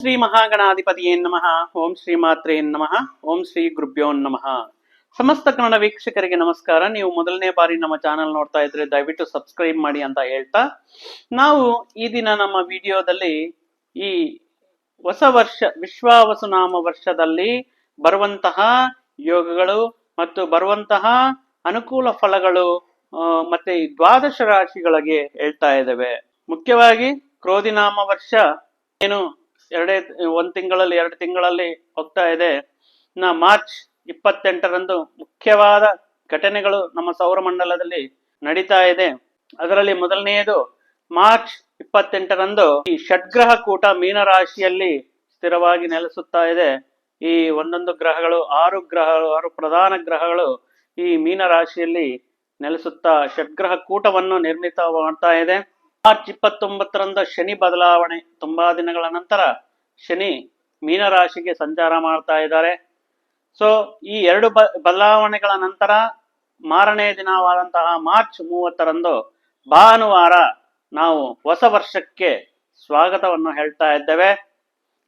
ಶ್ರೀ ಮಹಾಗಣಾಧಿಪತಿಯೇ ನಮಃ. ಓಂ ಶ್ರೀ ಮಾತ್ರೇ ನಮಃ. ಓಂ ಶ್ರೀ ಗುರುಭ್ಯೋ ನಮಃ. ಸಮಸ್ತ ಕನ್ನಡ ವೀಕ್ಷಕರಿಗೆ ನಮಸ್ಕಾರ. ನೀವು ಮೊದಲನೇ ಬಾರಿ ನಮ್ಮ ಚಾನೆಲ್ ನೋಡ್ತಾ ಇದ್ರೆ ದಯವಿಟ್ಟು ಸಬ್ಸ್ಕ್ರೈಬ್ ಮಾಡಿ ಅಂತ ಹೇಳ್ತಾ, ನಾವು ಈ ದಿನ ನಮ್ಮ ವಿಡಿಯೋದಲ್ಲಿ ಈ ಹೊಸ ವರ್ಷ, ವಿಶ್ವಾವಸುನಾಮ ವರ್ಷದಲ್ಲಿ ಬರುವಂತಹ ಯೋಗಗಳು ಮತ್ತು ಬರುವಂತಹ ಅನುಕೂಲ ಫಲಗಳು ಮತ್ತೆ ಈ ದ್ವಾದಶ ರಾಶಿಗಳಿಗೆ ಹೇಳ್ತಾ ಇದ್ದೇವೆ. ಮುಖ್ಯವಾಗಿ ಕ್ರೋಧಿನಾಮ ವರ್ಷ ಏನು? ಎರಡೇ, ಒಂದ್ ತಿಂಗಳಲ್ಲಿ, ಎರಡು ತಿಂಗಳಲ್ಲಿ ಹೋಗ್ತಾ ಇದೆ. ಇನ್ನ ಮಾರ್ಚ್ ಇಪ್ಪತ್ತೆಂಟರಂದು ಮುಖ್ಯವಾದ ಘಟನೆಗಳು ನಮ್ಮ ಸೌರಮಂಡಲದಲ್ಲಿ ನಡೀತಾ ಇದೆ. ಅದರಲ್ಲಿ ಮೊದಲನೆಯದು, ಮಾರ್ಚ್ ಇಪ್ಪತ್ತೆಂಟರಂದು ಈ ಷಡ್ಗ್ರಹ ಕೂಟ ಮೀನರಾಶಿಯಲ್ಲಿ ಸ್ಥಿರವಾಗಿ ನೆಲೆಸುತ್ತಾ ಇದೆ. ಈ ಒಂದೊಂದು ಗ್ರಹಗಳು, ಆರು ಗ್ರಹಗಳು, ಆರು ಪ್ರಧಾನ ಗ್ರಹಗಳು ಈ ಮೀನರಾಶಿಯಲ್ಲಿ ನೆಲೆಸುತ್ತಾ ಷಡ್ಗ್ರಹ ಕೂಟವನ್ನು ನಿರ್ಮಿತ ಮಾಡ್ತಾ ಇದೆ. ಮಾರ್ಚ್ ಇಪ್ಪತ್ತೊಂಬತ್ತರಂದ ಶನಿ ಬದಲಾವಣೆ. ತುಂಬಾ ದಿನಗಳ ನಂತರ ಶನಿ ಮೀನರಾಶಿಗೆ ಸಂಚಾರ ಮಾಡ್ತಾ ಇದ್ದಾರೆ. ಸೊ ಈ ಎರಡು ಬದಲಾವಣೆಗಳ ನಂತರ ಮಾರನೇ ದಿನವಾದಂತಹ ಮಾರ್ಚ್ ಮೂವತ್ತರಂದು ಭಾನುವಾರ ನಾವು ಹೊಸ ವರ್ಷಕ್ಕೆ ಸ್ವಾಗತವನ್ನು ಹೇಳ್ತಾ ಇದ್ದೇವೆ.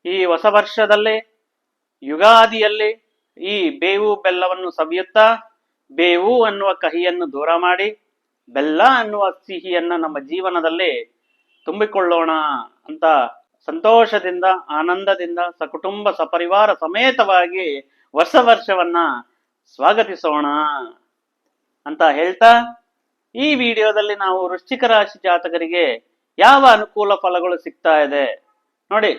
ಈ ಹೊಸ ವರ್ಷದಲ್ಲಿ ಯುಗಾದಿಯಲ್ಲಿ ಈ ಬೇವು ಬೆಲ್ಲವನ್ನು ಸವಿಯುತ್ತಾ, ಬೇವು ಅನ್ನುವ ಕಹಿಯನ್ನು ದೂರ ಮಾಡಿ ಬೆಲ್ಲ ಅನ್ನುವ ಸಿಹಿಯನ್ನ ನಮ್ಮ ಜೀವನದಲ್ಲಿ ತುಂಬಿಕೊಳ್ಳೋಣ ಅಂತ ಸಂತೋಷದಿಂದ, ಆನಂದದಿಂದ, ಸಕುಟುಂಬ ಸಪರಿವಾರ ಸಮೇತವಾಗಿ ವರ್ಷ ವರ್ಷವನ್ನ ಸ್ವಾಗತಿಸೋಣ ಅಂತ ಹೇಳ್ತಾ, ಈ ವಿಡಿಯೋದಲ್ಲಿ ನಾವು ವೃಶ್ಚಿಕ ರಾಶಿ ಜಾತಕರಿಗೆ ಯಾವ ಅನುಕೂಲ ಫಲಗಳು ಸಿಗ್ತಾ ಇದೆ? ನೋಡಿ,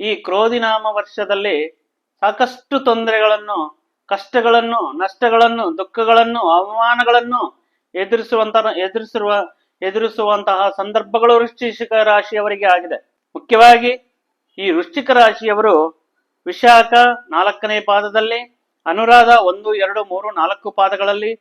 ಈ ಕ್ರೋಧಿನಾಮ ವರ್ಷದಲ್ಲಿ ಸಾಕಷ್ಟು ತೊಂದರೆಗಳನ್ನು, ಕಷ್ಟಗಳನ್ನು, ನಷ್ಟಗಳನ್ನು, ದುಃಖಗಳನ್ನು, ಅವಮಾನಗಳನ್ನು ಎದುರಿಸುವಂತ ಎದುರಿಸಿರುವ ಎದುರಿಸುವಂತಹ ಸಂದರ್ಭಗಳು ವೃಶ್ಚಿಕ ರಾಶಿಯವರಿಗೆ ಆಗಿದೆ. ಮುಖ್ಯವಾಗಿ ಈ ವೃಶ್ಚಿಕ ರಾಶಿಯವರು ವಿಶಾಖ ನಾಲ್ಕನೇ ಪಾದದಲ್ಲಿ, ಅನುರಾಧ ಒಂದು, ಎರಡು, ಮೂರು, ನಾಲ್ಕು ಪಾದಗಳಲ್ಲಿ,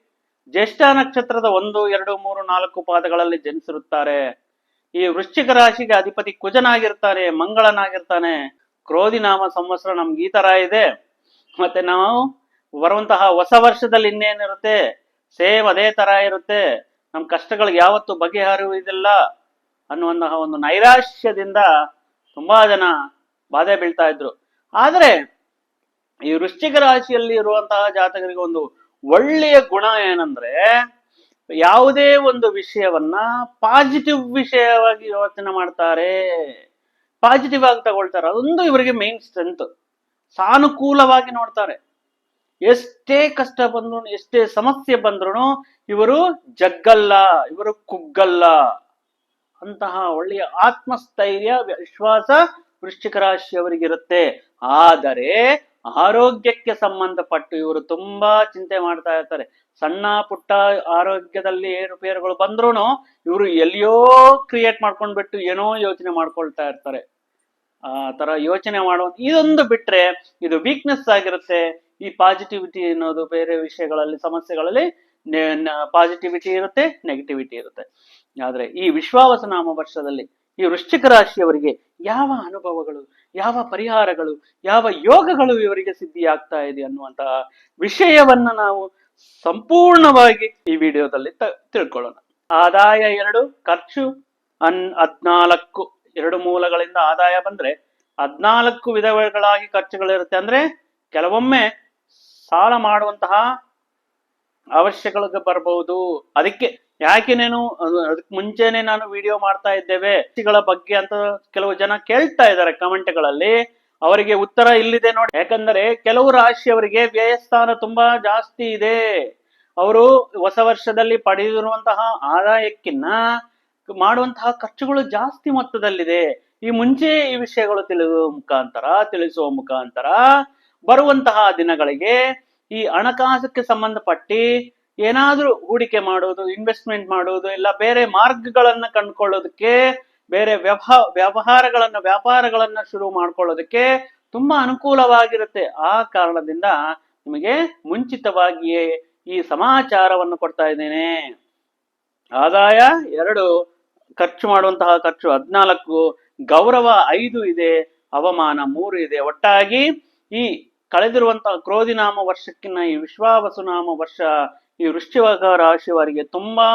ಜ್ಯೇಷ್ಠ ನಕ್ಷತ್ರದ ಒಂದು, ಎರಡು, ಮೂರು, ನಾಲ್ಕು ಪಾದಗಳಲ್ಲಿ ಜನಿಸಿರುತ್ತಾರೆ. ಈ ವೃಶ್ಚಿಕ ರಾಶಿಗೆ ಅಧಿಪತಿ ಕುಜನಾಗಿರ್ತಾನೆ, ಮಂಗಳನಾಗಿರ್ತಾನೆ. ಕ್ರೋಧಿನಾಮ ಸಂವತ್ಸರ ನಮ್ಗೆ ಈ ತರ ಇದೆ. ಮತ್ತೆ ನಾವು ಬರುವಂತಹ ಹೊಸ ವರ್ಷದಲ್ಲಿ ಇನ್ನೇನಿರುತ್ತೆ? ಸೇಮ್ ಅದೇ ತರ ಇರುತ್ತೆ. ನಮ್ಮ ಕಷ್ಟಗಳಿಗೆ ಯಾವತ್ತು ಬಗೆಹರಿಯುವುದಿಲ್ಲ ಅನ್ನುವಂತಹ ಒಂದು ನೈರಾಶ್ಯದಿಂದ ತುಂಬಾ ಜನ ಬಾಧೆ ಬೀಳ್ತಾ ಇದ್ರು. ಆದರೆ ಈ ವೃಶ್ಚಿಕ ರಾಶಿಯಲ್ಲಿ ಇರುವಂತಹ ಜಾತಕರಿಗೆ ಒಂದು ಒಳ್ಳೆಯ ಗುಣ ಏನಂದ್ರೆ ಯಾವುದೇ ಒಂದು ವಿಷಯವನ್ನ ಪಾಸಿಟಿವ್ ವಿಷಯವಾಗಿ ಯೋಚನೆ ಮಾಡ್ತಾರೆ. ಪಾಸಿಟಿವ್ ಆಗಿ ತಗೊಳ್ತಾರೆ. ಅದೊಂದು ಇವರಿಗೆ ಮೇನ್ ಸ್ಟ್ರೆಂತ್ ಸಾನುಕೂಲವಾಗಿ ನೋಡ್ತಾರೆ. ಎಷ್ಟೇ ಕಷ್ಟ ಬಂದ್ರು ಎಷ್ಟೇ ಸಮಸ್ಯೆ ಬಂದ್ರು ಇವರು ಜಗ್ಗಲ್ಲ, ಇವರು ಕುಗ್ಗಲ್ಲ. ಅಂತಹ ಒಳ್ಳೆಯ ಆತ್ಮಸ್ಥೈರ್ಯ, ವಿಶ್ವಾಸ ವೃಶ್ಚಿಕ ರಾಶಿಯವರಿಗಿರುತ್ತೆ. ಆದರೆ ಆರೋಗ್ಯಕ್ಕೆ ಸಂಬಂಧಪಟ್ಟು ಇವರು ತುಂಬಾ ಚಿಂತೆ ಮಾಡ್ತಾ ಇರ್ತಾರೆ. ಸಣ್ಣ ಪುಟ್ಟ ಆರೋಗ್ಯದಲ್ಲಿ ಏರುಪೇರುಗಳು ಬಂದ್ರೂ ಇವರು ಎಲ್ಲಿಯೋ ಕ್ರಿಯೇಟ್ ಮಾಡ್ಕೊಂಡ್ಬಿಟ್ಟು ಏನೋ ಯೋಚನೆ ಮಾಡ್ಕೊಳ್ತಾ ಇರ್ತಾರೆ. ಆ, ತರ ಯೋಚನೆ ಮಾಡುವ ಇದೊಂದು ಬಿಟ್ರೆ ಇದು ವೀಕ್ನೆಸ್ ಆಗಿರುತ್ತೆ. ಈ ಪಾಸಿಟಿವಿಟಿ ಅನ್ನೋದು ಬೇರೆ ವಿಷಯಗಳಲ್ಲಿ, ಸಮಸ್ಯೆಗಳಲ್ಲಿ ಪಾಸಿಟಿವಿಟಿ ಇರುತ್ತೆ ನೆಗೆಟಿವಿಟಿ ಇರುತ್ತೆ. ಆದ್ರೆ ಈ ವಿಶ್ವಾವಸನಾಮ ವರ್ಷದಲ್ಲಿ ಈ ವೃಶ್ಚಿಕ ರಾಶಿಯವರಿಗೆ ಯಾವ ಅನುಭವಗಳು, ಯಾವ ಪರಿಹಾರಗಳು, ಯಾವ ಯೋಗಗಳು ಇವರಿಗೆ ಸಿದ್ಧಿಯಾಗ್ತಾ ಇದೆ ಅನ್ನುವಂತಹ ವಿಷಯವನ್ನ ನಾವು ಸಂಪೂರ್ಣವಾಗಿ ಈ ವಿಡಿಯೋದಲ್ಲಿ ತಿಳ್ಕೊಳ್ಳೋಣ. ಆದಾಯ ಎರಡು, ಖರ್ಚು ಅನ್, ಹದ್ನಾಲ್ಕು. ಎರಡು ಮೂಲಗಳಿಂದ ಆದಾಯ ಬಂದ್ರೆ ಹದ್ನಾಲ್ಕು ವಿಧಗಳಾಗಿ ಖರ್ಚುಗಳಿರುತ್ತೆ. ಅಂದ್ರೆ ಕೆಲವೊಮ್ಮೆ ಸಾಲ ಮಾಡುವಂತಹ ಅವಶ್ಯಗಳಿಗೆ ಬರಬಹುದು ಅದಕ್ಕೆ ಯಾಕೆ ನೇನು ಅದಕ್ಕೆ ಮುಂಚೆನೆ ನಾನು ವಿಡಿಯೋ ಮಾಡ್ತಾ ಇದ್ದೇವೆ. ವ್ಯಕ್ತಿಗಳ ಬಗ್ಗೆ ಅಂತ ಕೆಲವು ಜನ ಕೇಳ್ತಾ ಇದ್ದಾರೆ ಕಮೆಂಟ್ಗಳಲ್ಲಿ. ಅವರಿಗೆ ಉತ್ತರ ಇಲ್ಲಿದೆ ನೋಡಿ. ಯಾಕಂದರೆ ಕೆಲವು ರಾಶಿಯವರಿಗೆ ವ್ಯಯಸ್ಥಾನ ತುಂಬಾ ಜಾಸ್ತಿ ಇದೆ. ಅವರು ಹೊಸ ವರ್ಷದಲ್ಲಿ ಪಡೆದಿರುವಂತಹ ಆದಾಯಕ್ಕಿನ್ನ ಮಾಡುವಂತಹ ಖರ್ಚುಗಳು ಜಾಸ್ತಿ ಮೊತ್ತದಲ್ಲಿದೆ. ಈ ಮುಂಚೆ ಈ ವಿಷಯಗಳು ತಿಳಿಯುವ ಮುಖಾಂತರ, ತಿಳಿಸುವ ಮುಖಾಂತರ ಬರುವಂತಹ ದಿನಗಳಿಗೆ ಈ ಹಣಕಾಸಕ್ಕೆ ಸಂಬಂಧಪಟ್ಟಿ ಏನಾದ್ರೂ ಹೂಡಿಕೆ ಮಾಡುವುದು ಇನ್ವೆಸ್ಟ್ಮೆಂಟ್ ಮಾಡುವುದು, ಇಲ್ಲ ಬೇರೆ ಮಾರ್ಗಗಳನ್ನ ಕಂಡುಕೊಳ್ಳೋದಕ್ಕೆ, ಬೇರೆ ವ್ಯವಹಾರ ವ್ಯವಹಾರಗಳನ್ನ, ವ್ಯಾಪಾರಗಳನ್ನ ಶುರು ಮಾಡ್ಕೊಳ್ಳೋದಕ್ಕೆ ತುಂಬಾ ಅನುಕೂಲವಾಗಿರುತ್ತೆ. ಆ ಕಾರಣದಿಂದ ನಿಮಗೆ ಮುಂಚಿತವಾಗಿಯೇ ಈ ಸಮಾಚಾರವನ್ನು ಕೊಡ್ತಾ ಇದ್ದೇನೆ. ಆದಾಯ ಎರಡು ಖರ್ಚು ಮಾಡುವಂತಹ ಖರ್ಚು ಹದಿನಾಲ್ಕು, ಗೌರವ ಐದು ಇದೆ, ಅವಮಾನ ಮೂರು ಇದೆ. ಒಟ್ಟಾಗಿ ಈ ಕಳೆದಿರುವಂತಹ ಕ್ರೋಧಿನಾಮ ವರ್ಷಕ್ಕಿನ್ನ ಈ ವಿಶ್ವಾವಸುನಾಮ ವರ್ಷ, ಈ ವೃಶ್ಚಿಕ ರಾಶಿಯವರಿಗೆ ತುಂಬಾ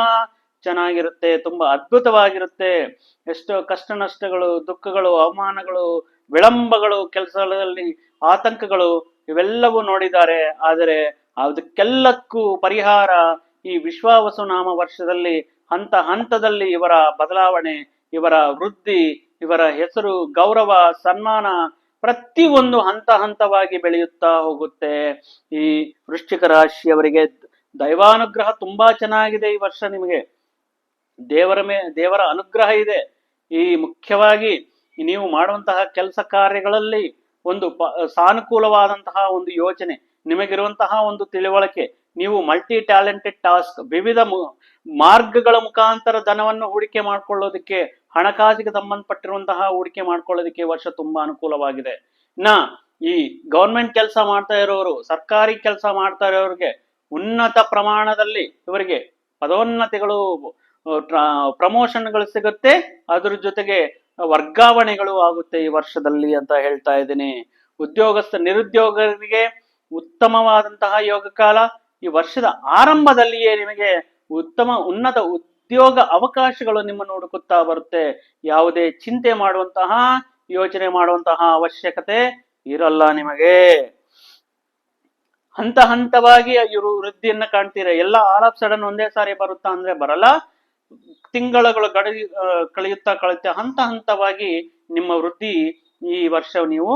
ಚೆನ್ನಾಗಿರುತ್ತೆ, ತುಂಬಾ ಅದ್ಭುತವಾಗಿರುತ್ತೆ. ಎಷ್ಟೋ ಕಷ್ಟ ನಷ್ಟಗಳು, ದುಃಖಗಳು, ಅವಮಾನಗಳು, ವಿಳಂಬಗಳು, ಕೆಲಸಗಳಲ್ಲಿ ಆತಂಕಗಳು ಇವೆಲ್ಲವೂ ನೋಡಿದ್ದಾರೆ. ಆದರೆ ಅದಕ್ಕೆಲ್ಲಕ್ಕೂ ಪರಿಹಾರ ಈ ವಿಶ್ವಾವಸು ನಾಮ ವರ್ಷದಲ್ಲಿ ಹಂತ ಹಂತದಲ್ಲಿ ಇವರ ಬದಲಾವಣೆ, ಇವರ ವೃದ್ಧಿ, ಇವರ ಹೆಸರು, ಗೌರವ, ಸನ್ಮಾನ ಪ್ರತಿಯೊಂದು ಹಂತ ಹಂತವಾಗಿ ಬೆಳೆಯುತ್ತಾ ಹೋಗುತ್ತೆ. ಈ ವೃಶ್ಚಿಕ ರಾಶಿಯವರಿಗೆ ದೈವಾನುಗ್ರಹ ತುಂಬಾ ಚೆನ್ನಾಗಿದೆ ಈ ವರ್ಷ ನಿಮಗೆ. ದೇವರ ಮೇ, ದೇವರ ಅನುಗ್ರಹ ಇದೆ. ಈ ಮುಖ್ಯವಾಗಿ ನೀವು ಮಾಡುವಂತಹ ಕೆಲಸ ಕಾರ್ಯಗಳಲ್ಲಿ ಒಂದು ಪ, ಸಾನುಕೂಲವಾದಂತಹ ಒಂದು ಯೋಚನೆ, ನಿಮಗಿರುವಂತಹ ಒಂದು ತಿಳುವಳಿಕೆ, ನೀವು ಮಲ್ಟಿ ಟ್ಯಾಲೆಂಟೆಡ್ ಟಾಸ್ಕ್ ವಿವಿಧ ಮಾರ್ಗಗಳ ಮುಖಾಂತರ ಧನವನ್ನು ಹೂಡಿಕೆ ಮಾಡ್ಕೊಳ್ಳೋದಕ್ಕೆ, ಹಣಕಾಸಿಗೆ ಸಂಬಂಧಪಟ್ಟಿರುವಂತಹ ಹೂಡಿಕೆ ಮಾಡ್ಕೊಳ್ಳೋದಕ್ಕೆ ವರ್ಷ ತುಂಬಾ ಅನುಕೂಲವಾಗಿದೆ. ನಾ ಈ ಗೌರ್ಮೆಂಟ್ ಕೆಲಸ ಮಾಡ್ತಾ ಇರೋರು, ಸರ್ಕಾರಿ ಕೆಲಸ ಮಾಡ್ತಾ ಇರೋರಿಗೆ ಉನ್ನತ ಪ್ರಮಾಣದಲ್ಲಿ ಇವರಿಗೆ ಪದೋನ್ನತಿಗಳು ಪ್ರಮೋಷನ್ಗಳು ಸಿಗುತ್ತೆ. ಅದ್ರ ಜೊತೆಗೆ ವರ್ಗಾವಣೆಗಳು ಆಗುತ್ತೆ ಈ ವರ್ಷದಲ್ಲಿ ಅಂತ ಹೇಳ್ತಾ ಇದ್ದೀನಿ. ಉದ್ಯೋಗಸ್ಥ, ನಿರುದ್ಯೋಗರಿಗೆ ಉತ್ತಮವಾದಂತಹ ಯೋಗ ಕಾಲ ಈ ವರ್ಷದ ಆರಂಭದಲ್ಲಿಯೇ ನಿಮಗೆ ಉತ್ತಮ ಉನ್ನತ ಉದ್ಯೋಗ ಅವಕಾಶಗಳು ನಿಮ್ಮನ್ನು ಹುಡುಕುತ್ತಾ ಬರುತ್ತೆ. ಯಾವುದೇ ಚಿಂತೆ ಮಾಡುವಂತಹ, ಯೋಚನೆ ಮಾಡುವಂತಹ ಅವಶ್ಯಕತೆ ಇರಲ್ಲ ನಿಮಗೆ. ಹಂತ ಹಂತವಾಗಿ ಇವರು ವೃದ್ಧಿಯನ್ನ ಕಾಣ್ತೀರ? ಎಲ್ಲ ಆಲ್ ಆಫ್ ಸಡನ್ ಒಂದೇ ಸಾರಿ ಬರುತ್ತಾ ಅಂದ್ರೆ ಬರಲ್ಲ. ತಿಂಗಳುಗಳು ಗಡಿ ಕಳೆಯುತ್ತಾ ಕಳೆಯುತ್ತೆ ಹಂತ ಹಂತವಾಗಿ ನಿಮ್ಮ ವೃದ್ಧಿ ಈ ವರ್ಷ ನೀವು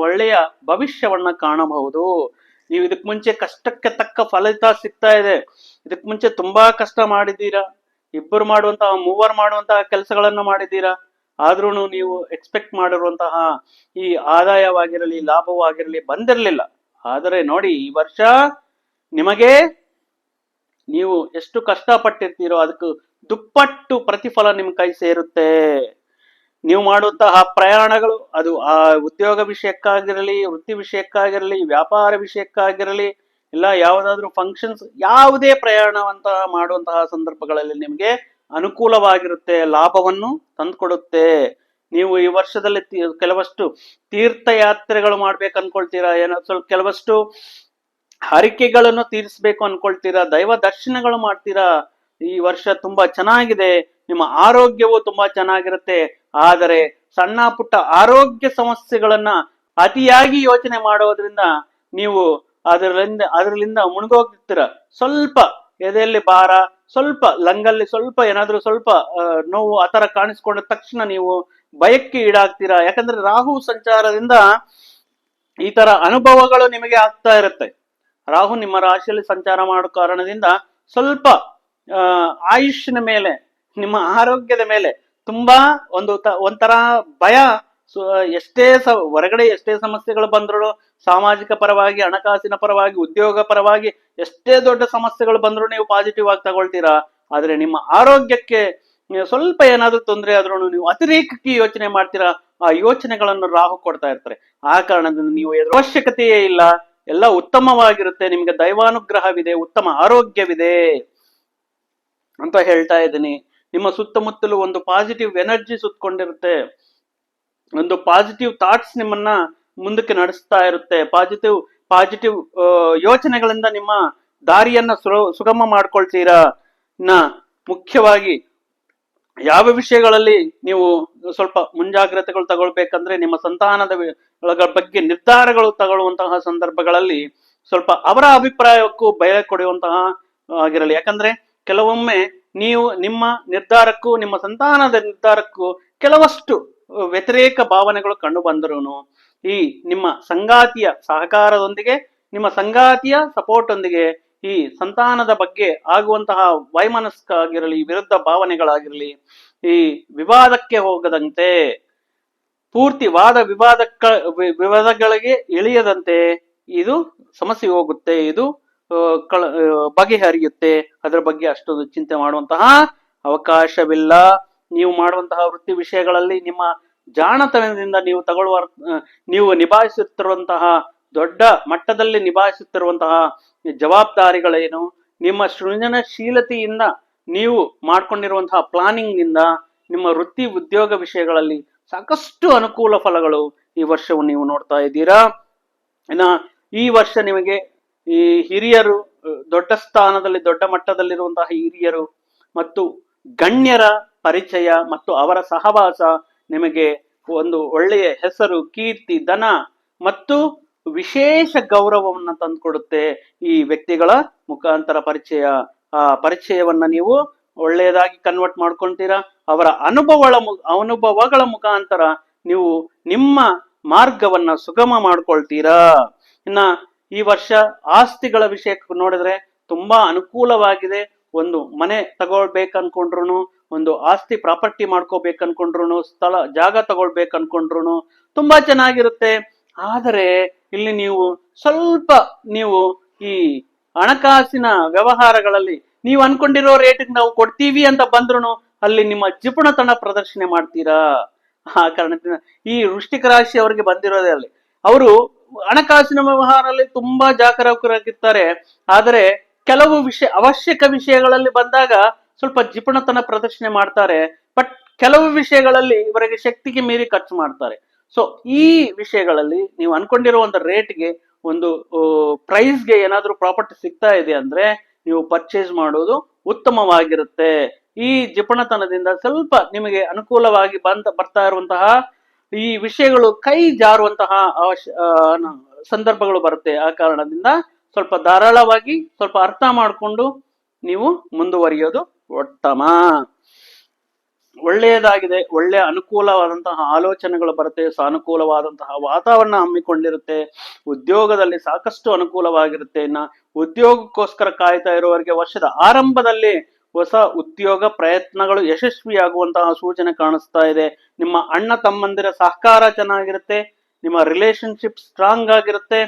ಒಳ್ಳೆಯ ಭವಿಷ್ಯವನ್ನ ಕಾಣಬಹುದು. ನೀವು ಇದಕ್ಕೆ ಮುಂಚೆ ಕಷ್ಟಕ್ಕೆ ತಕ್ಕ ಫಲಿತ ಸಿಗ್ತಾ ಇದೆ. ಇದಕ್ ಮುಂಚೆ ತುಂಬಾ ಕಷ್ಟ ಮಾಡಿದ್ದೀರಾ? ಇಬ್ಬರು ಮಾಡುವಂತಹ, ಮೂವರ್ ಮಾಡುವಂತಹ ಕೆಲಸಗಳನ್ನು ಮಾಡಿದ್ದೀರಾ? ಆದ್ರೂ ನೀವು ಎಕ್ಸ್ಪೆಕ್ಟ್ ಮಾಡಿರುವಂತಹ ಈ ಆದಾಯವಾಗಿರಲಿ, ಲಾಭವಾಗಿರಲಿ ಬಂದಿರಲಿಲ್ಲ. ಆದರೆ ನೋಡಿ, ಈ ವರ್ಷ ನಿಮಗೆ ನೀವು ಎಷ್ಟು ಕಷ್ಟಪಟ್ಟಿರ್ತೀರೋ, ಅದಕ್ಕೆ ದುಪ್ಪಟ್ಟು ಪ್ರತಿಫಲ ನಿಮ್ ಕೈ ಸೇರುತ್ತೆ. ನೀವು ಮಾಡುವಂತಹ ಪ್ರಯಾಣಗಳು, ಅದು ಆ ಉದ್ಯೋಗ ವಿಷಯಕ್ಕಾಗಿರಲಿ, ವೃತ್ತಿ ವಿಷಯಕ್ಕಾಗಿರಲಿ, ವ್ಯಾಪಾರ ವಿಷಯಕ್ಕಾಗಿರಲಿ, ಇಲ್ಲ ಯಾವುದಾದ್ರೂ ಫಂಕ್ಷನ್ಸ್ ಯಾವುದೇ ಪ್ರಯಾಣವಂತ ಮಾಡುವಂತಹ ಸಂದರ್ಭಗಳಲ್ಲಿ ನಿಮಗೆ ಅನುಕೂಲವಾಗಿರುತ್ತೆ, ಲಾಭವನ್ನು ತಂದುಕೊಡುತ್ತೆ. ನೀವು ಈ ವರ್ಷದಲ್ಲಿ ಕೆಲವಷ್ಟು ತೀರ್ಥಯಾತ್ರೆಗಳು ಮಾಡ್ಬೇಕು ಅನ್ಕೊಳ್ತೀರಾ ಏನೋ ಸ್ವಲ್ಪ ಕೆಲವಷ್ಟು ಹರಿಕೆಗಳನ್ನು ತೀರಿಸಬೇಕು ಅನ್ಕೊಳ್ತೀರಾ, ದೈವ ದರ್ಶನಗಳು ಮಾಡ್ತೀರಾ, ಈ ವರ್ಷ ತುಂಬಾ ಚೆನ್ನಾಗಿದೆ, ನಿಮ್ಮ ಆರೋಗ್ಯವು ತುಂಬಾ ಚೆನ್ನಾಗಿರುತ್ತೆ ಆದರೆ ಸಣ್ಣ ಪುಟ್ಟ ಆರೋಗ್ಯ ಸಮಸ್ಯೆಗಳನ್ನ ಅತಿಯಾಗಿ ಯೋಚನೆ ಮಾಡೋದ್ರಿಂದ ನೀವು ಅದರಿಂದ ಅದರಲ್ಲಿಂದ ಮುಳುಗೋಗ್ತೀರ ಸ್ವಲ್ಪ ಎದೆಯಲ್ಲಿ ಭಾರ ಸ್ವಲ್ಪ ಲಂಗಲ್ಲಿ ಸ್ವಲ್ಪ ಏನಾದ್ರೂ ಸ್ವಲ್ಪ ಆ, ನೋವು ಆತರ ಕಾಣಿಸ್ಕೊಂಡ ತಕ್ಷಣ ನೀವು ಭಯಕ್ಕೆ ಈಡಾಗ್ತೀರಾ. ಯಾಕಂದ್ರೆ ರಾಹು ಸಂಚಾರದಿಂದ ಈ ತರ ಅನುಭವಗಳು ನಿಮಗೆ ಆಗ್ತಾ ಇರುತ್ತೆ. ರಾಹು ನಿಮ್ಮ ರಾಶಿಯಲ್ಲಿ ಸಂಚಾರ ಮಾಡೋ ಕಾರಣದಿಂದ ಸ್ವಲ್ಪ ಆ, ಆಯುಷ್ಯನ ಮೇಲೆ ನಿಮ್ಮ ಆರೋಗ್ಯದ ಮೇಲೆ ತುಂಬಾ ಒಂದು ಒಂಥರ ಭಯ ಎಷ್ಟೇ ಸ, ಹೊರಗಡೆ ಎಷ್ಟೇ ಸಮಸ್ಯೆಗಳು ಬಂದ್ರು, ಸಾಮಾಜಿಕ ಪರವಾಗಿ, ಹಣಕಾಸಿನ ಪರವಾಗಿ, ಉದ್ಯೋಗ ಪರವಾಗಿ ಎಷ್ಟೇ ದೊಡ್ಡ ಸಮಸ್ಯೆಗಳು ಬಂದ್ರು ನೀವು ಪಾಸಿಟಿವ್ ಆಗಿ ತಗೊಳ್ತೀರಾ? ಆದ್ರೆ ನಿಮ್ಮ ಆರೋಗ್ಯಕ್ಕೆ ಸ್ವಲ್ಪ ಏನಾದ್ರೂ ತೊಂದರೆ ಆದ್ರೂ ನೀವು ಅತಿರೇಕಕ್ಕೆ ಯೋಚನೆ ಮಾಡ್ತೀರಾ? ಆ ಯೋಚನೆಗಳನ್ನು ರಾಹು ಕೊಡ್ತಾ ಇರ್ತಾರೆ. ಆ ಕಾರಣದಿಂದ ನೀವು ಅವಶ್ಯಕತೆಯೇ ಇಲ್ಲ. ಎಲ್ಲ ಉತ್ತಮವಾಗಿರುತ್ತೆ. ನಿಮಗೆ ದೈವಾನುಗ್ರಹವಿದೆ. ಉತ್ತಮ ಆರೋಗ್ಯವಿದೆ ಅಂತ ಹೇಳ್ತಾ ಇದ್ದೀನಿ. ನಿಮ್ಮ ಸುತ್ತಮುತ್ತಲು ಒಂದು ಪಾಸಿಟಿವ್ ಎನರ್ಜಿ ಸುತ್ತಕೊಂಡಿರುತ್ತೆ ಒಂದು ಪಾಸಿಟಿವ್ ಥಾಟ್ಸ್ ನಿಮ್ಮನ್ನ ಮುಂದಕ್ಕೆ ನಡೆಸ್ತಾ ಇರುತ್ತೆ. ಪಾಸಿಟಿವ್ ಪಾಸಿಟಿವ್ ಯೋಚನೆಗಳಿಂದ ನಿಮ್ಮ ದಾರಿಯನ್ನ ಸುಗಮ ಮಾಡ್ಕೊಳ್ತೀರಾ? ನ, ಮುಖ್ಯವಾಗಿ ಯಾವ ವಿಷಯಗಳಲ್ಲಿ ನೀವು ಸ್ವಲ್ಪ ಮುಂಜಾಗ್ರತೆಗಳು ತಗೊಳ್ಬೇಕಂದ್ರೆ ನಿಮ್ಮ ಸಂತಾನದ ಬಗ್ಗೆ ನಿರ್ಧಾರಗಳು ತಗೊಳ್ಳುವಂತಹ ಸಂದರ್ಭಗಳಲ್ಲಿ ಸ್ವಲ್ಪ ಅವರ ಅಭಿಪ್ರಾಯಕ್ಕೂ ಭಯ ಕೊಡುವಂತಹ, ಆಗಿರಲಿ. ಯಾಕಂದ್ರೆ ಕೆಲವೊಮ್ಮೆ ನೀವು ನಿಮ್ಮ ನಿರ್ಧಾರಕ್ಕೂ, ನಿಮ್ಮ ಸಂತಾನದ ನಿರ್ಧಾರಕ್ಕೂ ಕೆಲವಷ್ಟು ವ್ಯತಿರೇಕ ಭಾವನೆಗಳು ಕಂಡು ಬಂದರೂ ಈ ನಿಮ್ಮ ಸಂಗಾತಿಯ ಸಹಕಾರದೊಂದಿಗೆ, ನಿಮ್ಮ ಸಂಗಾತಿಯ ಸಪೋರ್ಟ್ ಒಂದಿಗೆ ಈ ಸಂತಾನದ ಬಗ್ಗೆ ಆಗುವಂತಹ ವೈಮನಸ್ಕ ಆಗಿರಲಿ ವಿರುದ್ಧ ಭಾವನೆಗಳಾಗಿರಲಿ, ಈ ವಿವಾದಕ್ಕೆ ಹೋಗದಂತೆ, ಪೂರ್ತಿ ವಾದ ವಿವಾದಕ್ಕ ವಿವಾದಗಳಿಗೆ ಇಳಿಯದಂತೆ ಇದು ಸಮಸ್ಯೆ ಹೋಗುತ್ತೆ. ಇದು ಕಳ ಬಗೆಹರಿಯುತ್ತೆ. ಅದರ ಬಗ್ಗೆ ಅಷ್ಟೊಂದು ಚಿಂತೆ ಮಾಡುವಂತಹ ಅವಕಾಶವಿಲ್ಲ. ನೀವು ಮಾಡುವಂತಹ ವೃತ್ತಿ ವಿಷಯಗಳಲ್ಲಿ ನಿಮ್ಮ ಜಾಣತನದಿಂದ ನೀವು ತಗೊಳ್ಳುವ ನೀವು ನಿಭಾಯಿಸುತ್ತಿರುವಂತಹ, ದೊಡ್ಡ ಮಟ್ಟದಲ್ಲಿ ನಿಭಾಯಿಸುತ್ತಿರುವಂತಹ ಜವಾಬ್ದಾರಿಗಳೇನು? ನಿಮ್ಮ ಸೃಜನಶೀಲತೆಯಿಂದ ನೀವು ಮಾಡ್ಕೊಂಡಿರುವಂತಹ ಪ್ಲಾನಿಂಗ್ನಿಂದ ನಿಮ್ಮ ವೃತ್ತಿ ಉದ್ಯೋಗ ವಿಷಯಗಳಲ್ಲಿ ಸಾಕಷ್ಟು ಅನುಕೂಲ ಫಲಗಳು ಈ ವರ್ಷವು ನೀವು ನೋಡ್ತಾ ಇದ್ದೀರಾ. ಇನ್ನ ಈ ವರ್ಷ ನಿಮಗೆ ಈ ಹಿರಿಯರು, ದೊಡ್ಡ ಸ್ಥಾನದಲ್ಲಿ, ದೊಡ್ಡ ಮಟ್ಟದಲ್ಲಿರುವಂತಹ ಹಿರಿಯರು ಮತ್ತು ಗಣ್ಯರ ಪರಿಚಯ ಮತ್ತು ಅವರ ಸಹವಾಸ ನಿಮಗೆ ಒಂದು ಒಳ್ಳೆಯ ಹೆಸರು, ಕೀರ್ತಿ, ಧನ ಮತ್ತು ವಿಶೇಷ ಗೌರವವನ್ನು ತಂದುಕೊಡುತ್ತೆ ಈ ವ್ಯಕ್ತಿಗಳ ಮುಖಾಂತರ ಪರಿಚಯ. ಆ ಪರಿಚಯವನ್ನ ನೀವು ಒಳ್ಳೆಯದಾಗಿ ಕನ್ವರ್ಟ್ ಮಾಡ್ಕೊಂತೀರಾ? ಅವರ ಅನುಭವಗಳ ಅನುಭವಗಳ ಮುಖಾಂತರ ನೀವು ನಿಮ್ಮ ಮಾರ್ಗವನ್ನ ಸುಗಮ ಮಾಡ್ಕೊಳ್ತೀರಾ? ಇನ್ನ ಈ ವರ್ಷ ಆಸ್ತಿಗಳ ವಿಷಯಕ್ಕೆ ನೋಡಿದ್ರೆ ತುಂಬಾ ಅನುಕೂಲವಾಗಿದೆ. ಒಂದು ಮನೆ ತಗೊಳ್ಬೇಕು ಅನ್ಕೊಂಡ್ರು ಒಂದು ಆಸ್ತಿ ಪ್ರಾಪರ್ಟಿ ಮಾಡ್ಕೋಬೇಕು ಅನ್ಕೊಂಡ್ರು ಸ್ಥಳ, ಜಾಗ ತಗೊಳ್ಬೇಕು ಅನ್ಕೊಂಡ್ರು ತುಂಬಾ ಚೆನ್ನಾಗಿರುತ್ತೆ. ಆದರೆ ಇಲ್ಲಿ ನೀವು ಸ್ವಲ್ಪ ನೀವು ಈ ಹಣಕಾಸಿನ ವ್ಯವಹಾರಗಳಲ್ಲಿ ನೀವು ಅನ್ಕೊಂಡಿರೋ ರೇಟಿಗೆ ನಾವು ಕೊಡ್ತೀವಿ ಅಂತ ಬಂದ್ರು ಅಲ್ಲಿ ನಿಮ್ಮ ಜಿಪುಣತನ ಪ್ರದರ್ಶನೆ ಮಾಡ್ತೀರಾ? ಆ ಕಾರಣದಿಂದ ಈ ವೃಷ್ಟಿಕ ರಾಶಿ ಅವರಿಗೆ ಬಂದಿರೋದೇ ಅಲ್ಲಿ. ಅವರು ಹಣಕಾಸಿನ ವ್ಯವಹಾರದಲ್ಲಿ ತುಂಬಾ ಜಾಗರೂಕರಾಗಿರ್ತಾರೆ. ಆದರೆ ಕೆಲವು ವಿಷಯ, ಅವಶ್ಯಕ ವಿಷಯಗಳಲ್ಲಿ ಬಂದಾಗ ಸ್ವಲ್ಪ ಜಿಪುಣತನ ಪ್ರದರ್ಶನೆ ಮಾಡ್ತಾರೆ. ಬಟ್ ಕೆಲವು ವಿಷಯಗಳಲ್ಲಿ ಇವರಿಗೆ ಶಕ್ತಿಗೆ ಮೀರಿ ಖರ್ಚು ಮಾಡ್ತಾರೆ. ಸೊ ಈ ವಿಷಯಗಳಲ್ಲಿ ನೀವು ಅನ್ಕೊಂಡಿರೋ ಒಂದು ರೇಟ್ಗೆ ಒಂದು ಪ್ರೈಸ್ಗೆ ಏನಾದ್ರೂ ಪ್ರಾಪರ್ಟಿ ಸಿಗ್ತಾ ಇದೆ ಅಂದ್ರೆ ನೀವು ಪರ್ಚೇಸ್ ಮಾಡೋದು ಉತ್ತಮವಾಗಿರುತ್ತೆ. ಈ ಜಿಪಣತನದಿಂದ ಸ್ವಲ್ಪ ನಿಮಗೆ ಅನುಕೂಲವಾಗಿ ಬಂದ, ಬರ್ತಾ ಇರುವಂತಹ ಈ ವಿಷಯಗಳು ಕೈ ಜಾರುವಂತಹ ಸಂದರ್ಭಗಳು ಬರುತ್ತೆ. ಆ ಕಾರಣದಿಂದ ಸ್ವಲ್ಪ ಧಾರಾಳವಾಗಿ ಸ್ವಲ್ಪ ಅರ್ಥ ಮಾಡಿಕೊಂಡು ನೀವು ಮುಂದುವರಿಯೋದು ಉತ್ತಮ. ಒಳ್ಳೆಯದಾಗಿದೆ ಒಳ್ಳೆಯ ಅನುಕೂಲವಾದಂತಹ ಆಲೋಚನೆಗಳು ಬರುತ್ತೆ, ಸಾನುಕೂಲವಾದಂತಹ ವಾತಾವರಣ ಹಮ್ಮಿಕೊಂಡಿರುತ್ತೆ, ಉದ್ಯೋಗದಲ್ಲಿ ಸಾಕಷ್ಟು ಅನುಕೂಲವಾಗಿರುತ್ತೆ. ಇನ್ನ ಉದ್ಯೋಗಕ್ಕೋಸ್ಕರ ಕಾಯ್ತಾ ಇರುವವರಿಗೆ ವರ್ಷದ ಆರಂಭದಲ್ಲಿ ಹೊಸ ಉದ್ಯೋಗ ಪ್ರಯತ್ನಗಳು ಯಶಸ್ವಿಯಾಗುವಂತಹ ಸೂಚನೆ ಕಾಣಿಸ್ತಾ ಇದೆ. ನಿಮ್ಮ ಅಣ್ಣ ತಮ್ಮಂದಿರ ಸಹಕಾರ ಚೆನ್ನಾಗಿರುತ್ತೆ, ನಿಮ್ಮ ರಿಲೇಶನ್ಶಿಪ್ ಸ್ಟ್ರಾಂಗ್ ಆಗಿರುತ್ತೆ.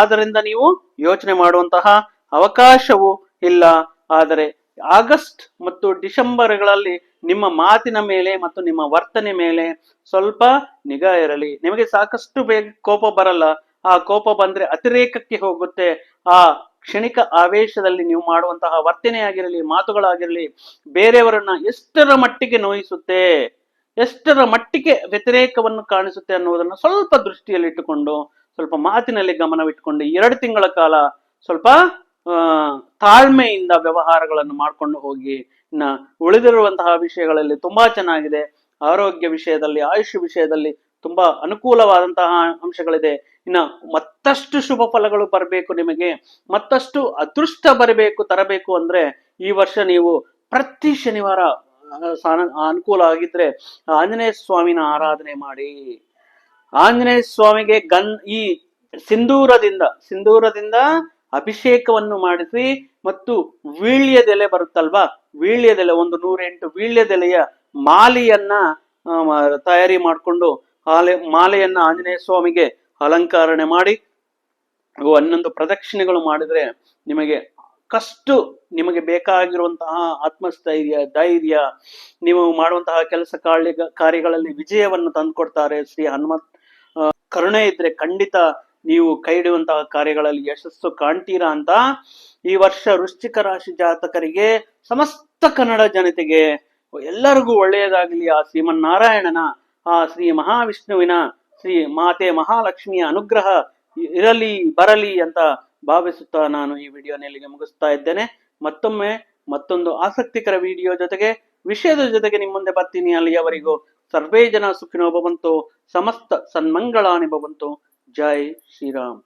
ಆದ್ದರಿಂದ ನೀವು ಯೋಚನೆ ಮಾಡುವಂತಹ ಅವಕಾಶವು ಇಲ್ಲ. ಆದರೆ ಆಗಸ್ಟ್ ಮತ್ತು ಡಿಸೆಂಬರ್ಗಳಲ್ಲಿ ನಿಮ್ಮ ಮಾತಿನ ಮೇಲೆ ಮತ್ತು ನಿಮ್ಮ ವರ್ತನೆ ಮೇಲೆ ಸ್ವಲ್ಪ ನಿಗಾ ಇರಲಿ. ನಿಮಗೆ ಸಾಕಷ್ಟು ಬೇಗ ಕೋಪ ಬರಲ್ಲ. ಆ ಕೋಪ ಬಂದ್ರೆ ಅತಿರೇಕಕ್ಕೆ ಹೋಗುತ್ತೆ. ಆ ಕ್ಷಣಿಕ ಆವೇಶದಲ್ಲಿ ನೀವು ಮಾಡುವಂತಹ ವರ್ತನೆ ಆಗಿರಲಿ ಮಾತುಗಳಾಗಿರಲಿ, ಬೇರೆಯವರನ್ನ ಎಷ್ಟರ ಮಟ್ಟಿಗೆ ನೋಯಿಸುತ್ತೆ, ಎಷ್ಟರ ಮಟ್ಟಿಗೆ ವ್ಯತಿರೇಕವನ್ನು ಕಾಣಿಸುತ್ತೆ ಅನ್ನುವುದನ್ನು ಸ್ವಲ್ಪ ದೃಷ್ಟಿಯಲ್ಲಿಟ್ಟುಕೊಂಡು ಸ್ವಲ್ಪ ಮಾತಿನಲ್ಲಿ ಗಮನವಿಟ್ಟುಕೊಂಡು ಎರಡು ತಿಂಗಳ ಕಾಲ ಸ್ವಲ್ಪ ತಾಳ್ಮೆಯಿಂದ ವ್ಯವಹಾರಗಳನ್ನು ಮಾಡ್ಕೊಂಡು ಹೋಗಿ, ಇನ್ನ ಉಳಿದಿರುವಂತಹ ವಿಷಯಗಳಲ್ಲಿ ತುಂಬಾ ಚೆನ್ನಾಗಿದೆ. ಆರೋಗ್ಯ ವಿಷಯದಲ್ಲಿ, ಆಯುಷ್ ವಿಷಯದಲ್ಲಿ ತುಂಬಾ ಅನುಕೂಲವಾದಂತಹ ಅಂಶಗಳಿದೆ. ಇನ್ನ ಮತ್ತಷ್ಟು ಶುಭ ಫಲಗಳು ಬರಬೇಕು ನಿಮಗೆ, ಮತ್ತಷ್ಟು ಅದೃಷ್ಟ ಬರಬೇಕು, ತರಬೇಕು ಅಂದ್ರೆ ಈ ವರ್ಷ ನೀವು ಪ್ರತಿ ಶನಿವಾರ ಅನುಕೂಲ ಆಗಿದ್ರೆ ಆಂಜನೇಯ ಸ್ವಾಮಿನ ಆರಾಧನೆ ಮಾಡಿ. ಆಂಜನೇಯ ಸ್ವಾಮಿಗೆ ಗನ್, ಈ ಸಿಂಧೂರದಿಂದ ಸಿಂಧೂರದಿಂದ ಅಭಿಷೇಕವನ್ನು ಮಾಡಿಸಿ ಮತ್ತು ವೀಳ್ಯದೆಲೆ ಬರುತ್ತಲ್ವಾ? ವೀಳ್ಯದೆಲೆ, ಒಂದು ನೂರೆಂಟು ವೀಳ್ಯದೆಲೆಯ ಮಾಲಿಯನ್ನ ತಯಾರಿ ಮಾಡಿಕೊಂಡು ಆಲೆ ಮಾಲೆಯನ್ನ ಆಂಜನೇಯ ಸ್ವಾಮಿಗೆ ಅಲಂಕಾರಣೆ ಮಾಡಿ ಹನ್ನೊಂದು ಪ್ರದಕ್ಷಿಣೆಗಳು ಮಾಡಿದ್ರೆ ನಿಮಗೆ ಕಷ್ಟು ನಿಮಗೆ ಬೇಕಾಗಿರುವಂತಹ ಆತ್ಮಸ್ಥೈರ್ಯ, ಧೈರ್ಯ, ನೀವು ಮಾಡುವಂತಹ ಕೆಲಸ ಕಾರ್ಯ ಕಾರ್ಯಗಳಲ್ಲಿ ವಿಜಯವನ್ನು ತಂದುಕೊಡ್ತಾರೆ. ಶ್ರೀ ಹನುಮತ್ ಕರುಣೆ ಇದ್ರೆ ಖಂಡಿತ ನೀವು ಕೈ ಹಿಡಿಯುವಂತಹ ಕಾರ್ಯಗಳಲ್ಲಿ ಯಶಸ್ಸು ಕಾಣ್ತೀರಾ ಅಂತ ಈ ವರ್ಷ ವೃಶ್ಚಿಕ ರಾಶಿ ಜಾತಕರಿಗೆ ಸಮಸ್ತ ಕನ್ನಡ ಜನತೆಗೆ ಎಲ್ಲರಿಗೂ ಒಳ್ಳೆಯದಾಗಲಿ. ಆ ಶ್ರೀಮನ್ನಾರಾಯಣನ ಆ ಶ್ರೀ ಮಹಾವಿಷ್ಣುವಿನ ಶ್ರೀ ಮಾತೆ ಮಹಾಲಕ್ಷ್ಮಿಯ ಅನುಗ್ರಹ ಇರಲಿ, ಬರಲಿ ಅಂತ ಭಾವಿಸುತ್ತಾ ನಾನು ಈ ವಿಡಿಯೋನಲ್ಲಿಗೆ ಮುಗಿಸ್ತಾ ಇದ್ದೇನೆ. ಮತ್ತೊಮ್ಮೆ ಮತ್ತೊಂದು ಆಸಕ್ತಿಕರ ವಿಡಿಯೋ ಜೊತೆಗೆ, ವಿಷಯದ ಜೊತೆಗೆ ನಿಮ್ಮ ಮುಂದೆ ಬರ್ತೀನಿ. ಅಲ್ಲಿಯವರೆಗೂ ಸರ್ವೇ ಜನ ಸುಖಿನೋ ಭವಂತು ಸಮಸ್ತ ಸನ್ಮಂಗಳಾನಿ ಭವಂತು ಜೈ ಶ್ರೀರಾಮ್.